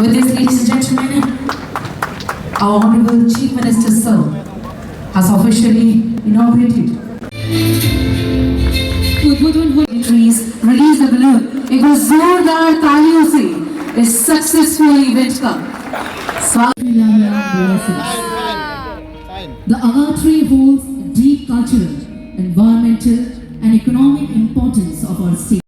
With this, ladies and gentlemen, our Honorable Chief Minister Sir has officially inaugurated उद्बोधन हो trees release the balloon एक बार जोरदार तालियों से इस सक्सेसफुल इवेंट का स्वागत The agar tree holds deep cultural, environmental and economic importance of our state.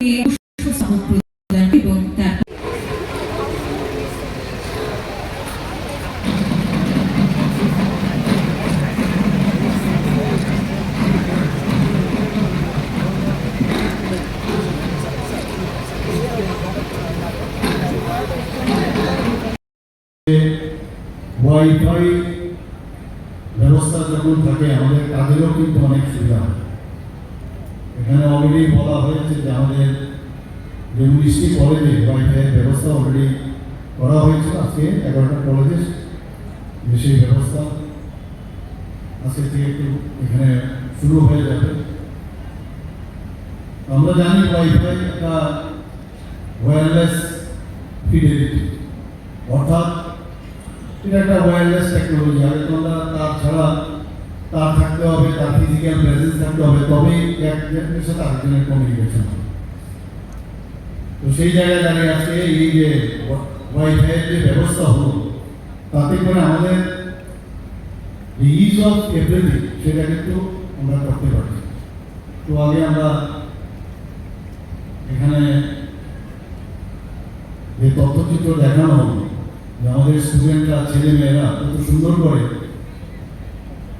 তৈরি পুষ্পস্তবক প্রদান এবং তার ওয়াইফাই ব্যবস্থা যখন থাকে আমাদের কাজেরও কিন্তু অনেক সুবিধা হয় এখানে অলরেডি বলা হয়েছে যে আমাদের যে উনিশটি কলেজে ওয়াইফাইয়ের ব্যবস্থা অলরেডি করা হয়েছে। আজকে এগারোটা কলেজে সেই ব্যবস্থা আজকে থেকে একটু এখানে শুরু হয়ে যাবে। আমরা জানি ওয়াইফাই একটা ওয়্যারলেস ফিডেলিটি অর্থাৎ এটা একটা ওয়্যারলেস টেকনোলজি আগে তোমরা তার ছাড়া তার থাকতে হবে, তার ফিজিক্যাল প্রেজেন্স থাকতে হবে, তবেই একজনের সাথে আরেকজনের কমিউনিকেশন হবে। তো সেই জায়গায় দাঁড়িয়ে আজকে এই যে ওয়াইফাইয়ের যে ব্যবস্থা হলো, তাতে করে আমাদের ইজ অফ এভরিথিং সেটা কিন্তু আমরা করতে পারছি। তো আগে আমরা এখানে যে তথ্যচিত্র দেখানো হলো, যে আমাদের স্টুডেন্টরা ছেলে মেয়েরা কত সুন্দর করে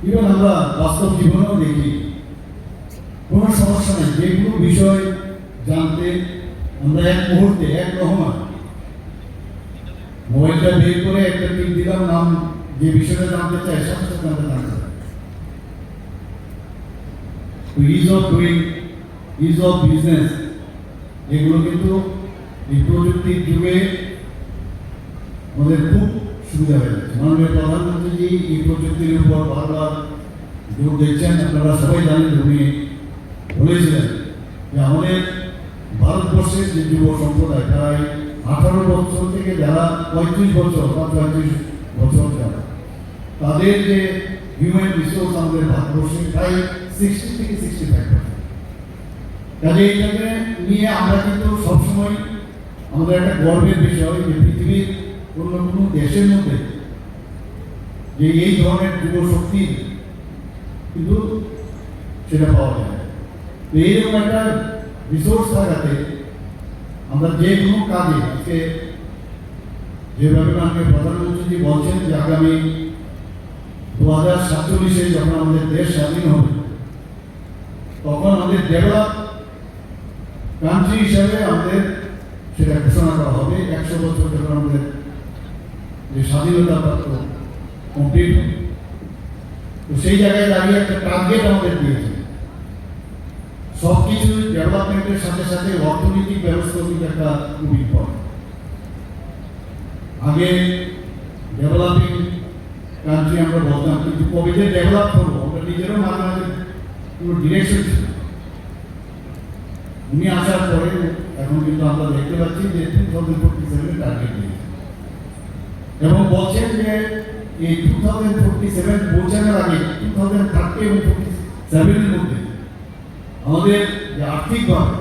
ইভেন আমরা বাস্তব জীবনেও দেখি, কোনো সমস্যা নেই। যে কোনো বিষয় জানতে আমরা এক মুহূর্তে, এক রহমান। মোবাইলটা বের করে একটা টিক দিলাম, নাম যে বিষয়টা জানতে চাই সাথে সাথে আমরা জানতে ease of doing ease of business এগুলো কিন্তু এই প্রযুক্তির যুগে আমাদের খুব সুবিধা হয়ে যাচ্ছে মাননীয় প্রধানমন্ত্রীজি, এই প্রযুক্তির উপর বারবার জোর দিচ্ছেন। আপনারা সবাই জানেন উনি বলেছিলেন যে আমাদের ভারতবর্ষের যে যুব সম্প্রদায়, প্রায় আঠারো বছর থেকে যারা পঁয়ত্রিশ বছর বা পঁয়ত্রিশ বছর যারা, তাদের যে হিউম্যান রিসোর্স আমাদের ভারতবর্ষে প্রায় সিক্সটি থেকে সিক্সটি ফাইভ পার্সেন্ট কাজে এটাকে নিয়ে আমরা কিন্তু সবসময় আমাদের একটা গর্বের বিষয় যে পৃথিবীর কোনো দেশের মধ্যে যে এই ধরনের যুব শক্তি কিন্তু সেটা পাওয়া যায় এইরকম একটা রিসোর্স থাকাতে আমরা যে কোনো কাজে আজকে যেভাবে মাননীয় প্রধানমন্ত্রীজি বলছেন যে আগামী দু হাজার সাতচল্লিশে যখন আমাদের দেশ স্বাধীন হবে, তখন আমাদের ডেভেলপ কান্ট্রি হিসাবে আমাদের সেটা ঘোষণা করা হবে। একশো বছর যখন আমাদের যে স্বাধীনতা প্রাপ্ত কমপ্লিট হবে তো সেই জায়গায় দাঁড়িয়ে একটা টার্গেট আমাদের দিয়েছে সব কিছু ডেভেলপমেন্টের সাথে সাথে অর্থনৈতিক ব্যবস্থা কিন্তু একটা খুব ইম্পর্টেন্ট আগে ডেভেলপিং কান্ট্রি আমরা বলতাম কিন্তু কবে যে ডেভেলপ করব আমরা নিজেরও মাঝে মাঝে কোনো ডিরেকশন ছিল উনি আসার পরে এখন কিন্তু আমরা দেখতে পাচ্ছি যে two thousand forty seven target দিয়েছে এবং বলছেন যে এই টু থাউজেন্ড ফোর্টি সেভেন পৌঁছানোর আগে টু থাউজেন্ড থার্টি এবং ফোর্টি সেভেনের মধ্যে আমাদের যে আর্থিকভাবে,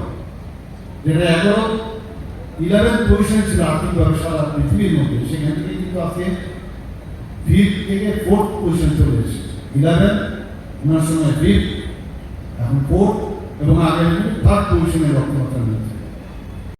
যেটা এগারো ইলেভেন পজিশন ছিল আর্থিকভাবে সারা পৃথিবীর মধ্যে, সেখান থেকে কিন্তু আজকে ফিফথ থেকে ফোর্থ পজিশন চলে এসেছে। ইলেভেন ওনার সময় ফিফথ এখন ফোর্থ এবং আগে থার্ড পজিশনে লক্ষ্যমাত্রা নিয়েছে